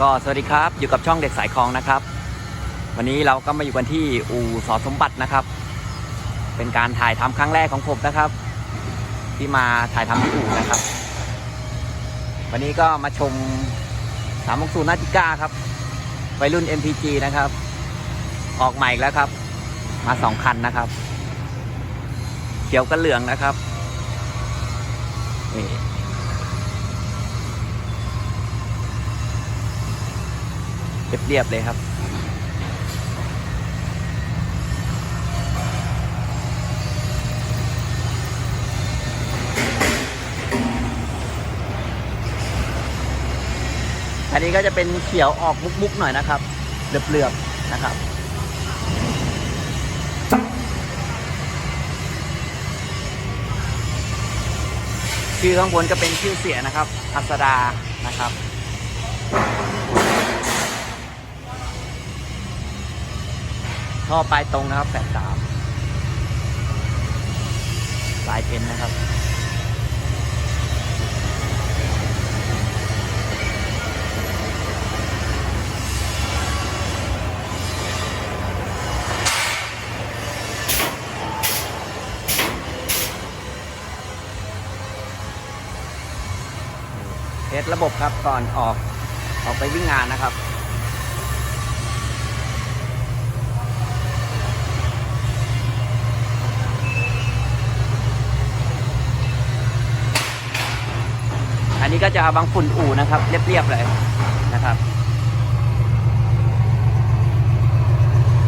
ก็สวัสดีครับอยู่กับช่องเด็กสายคลองนะครับ วันนี้เราก็มาอยู่กันที่อู่สอสมบัตินะครับ เป็นการถ่ายทำครั้งแรกของผมนะครับ ที่มาถ่ายทำที่อู่นะครับ วันนี้ก็มาชมสาม360นาจิก้าครับวัยรุ่น MPG นะครับ ออกใหม่แล้วครับ มาสองคันนะครับ เขียวกับเหลืองนะครับนี่ เรียบๆเลยครับ อันนี้ก็จะเป็นเขียวออกมุกๆหน่อยนะครับเหลือบๆนะครับชื่อข้างบนก็เป็นชื่อเสียนะครับ อัสดานะครับ ท่อปลายตรงนะครับแปดสามลายเพนนะครับ เทสระบบครับก่อนออกออกไปวิ่งงานนะครับ นนี้ก็จะบางฝุ่นอู่นะครับ เรียบๆเลยนะครับ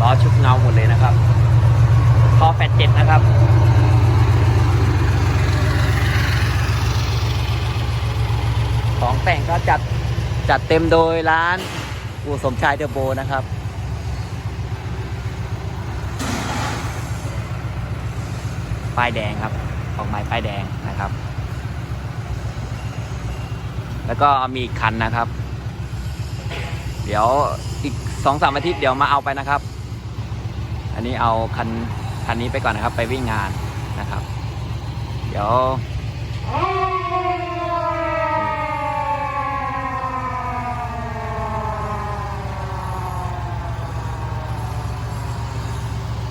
ล้อชุบเงาหมดเลยนะครับท่อแฟดเจ็ดนะครับของแต่งก็จัดจัดเต็มโดยร้านอู่สมชายเดอะโบนะครับป้ายแดงครับ ออกหมายป้ายแดงนะครับ แล้วก็มีอีกคันนะครับ เดี๋ยวอีกสองสามอาทิตย์เดี๋ยวมาเอาไปนะครับ อันนี้เอาคันคันนี้ไปก่อนนะครับ ไปวิ่งงานนะครับ เดี๋ยว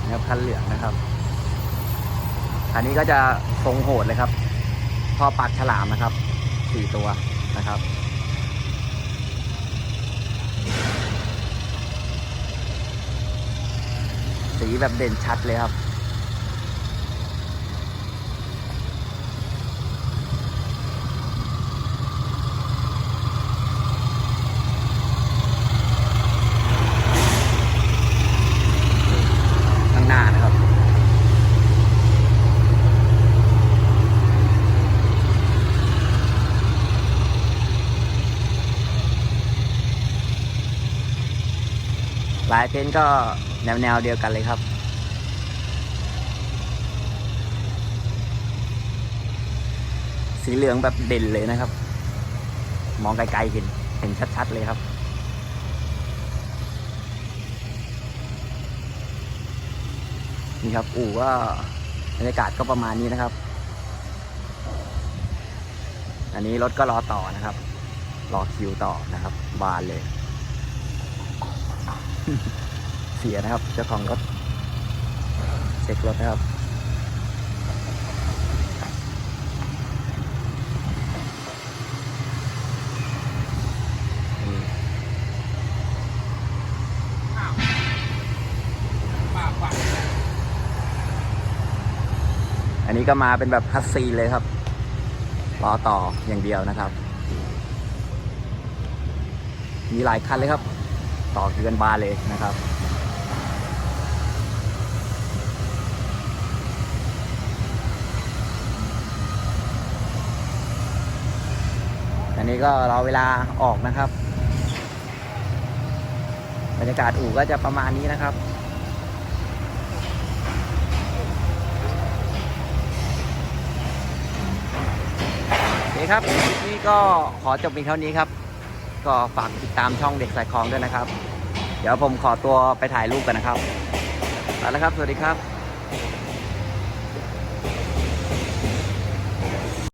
นะครับคันเหลืองนะครับ อันนี้ก็จะทรงโหดเลยครับท่อปากฉลามนะครับสี่ตัว นะครับ สีแบบเด่นชัดเลยครับ ข้างหน้านะครับ ลายเพ้นก็แนวแนวเดียวกันเลยครับ สีเหลืองแบบเด่นเลยนะครับ มองไกลๆเห็นเห็นชัดๆเลยครับนี่ครับ อู่ก็บรรยากาศก็ประมาณนี้นะครับ อันนี้รถก็รอต่อนะครับ รอคิวต่อนะครับ บานเลย เสียนะครับ เจ้าของรถเช็ครถนะครับ อันนี้ก็มาเป็นแบบคัสซีเลยครับรอต่ออย่างเดียวนะครับ มีหลายคันเลยครับ ต่อคือกันบานเลยนะครับอันนี้ก็รอเวลาออกนะครับ บรรยากาศอู่ก็จะประมาณนี้นะครับโอเคครับนี้ก็ขอจบเพียงเท่านี้ครับ ก็ฝากติดตามช่องเด็กสายคลองด้วยนะครับ เดี๋ยวผมขอตัวไปถ่ายรูปกันนะครับไปแล้วครับ สวัสดีครับ